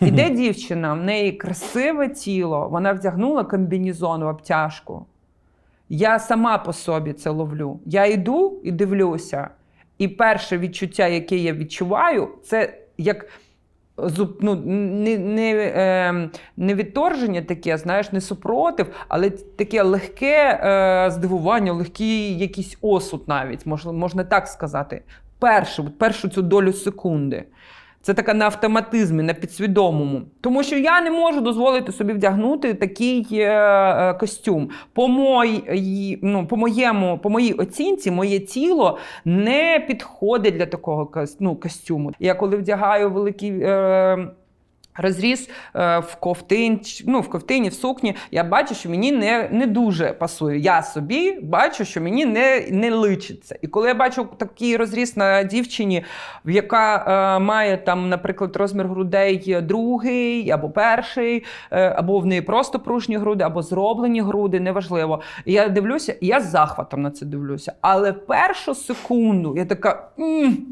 Іде дівчина, в неї красиве тіло, вона вдягнула комбінезон в обтяжку. Я сама по собі це ловлю. Я йду і дивлюся. І перше відчуття, яке я відчуваю, це як ну, не, не, е, не відторження таке, знаєш, не супротив, але таке легке е, здивування, легкий якийсь осуд навіть, можна, можна так сказати. Першу, першу цю долю секунди. Це така на автоматизмі, на підсвідомому. Тому що я не можу дозволити собі вдягнути такий е, е, костюм. По, мої, ну, по, моєму, по моїй оцінці, моє тіло не підходить для такого ну, костюму. Я коли вдягаю великий. Е, Розріз е, в ковтин, ну, в ковтині, в сукні, я бачу, що мені не, не дуже пасує. Я собі бачу, що мені не, не личиться. І коли я бачу такий розріз на дівчині, яка е, має там, наприклад, розмір грудей другий або перший, е, або в неї просто пружні груди, або зроблені груди, неважливо. Я дивлюся, і я з захватом на це дивлюся. Але першу секунду я така. «М,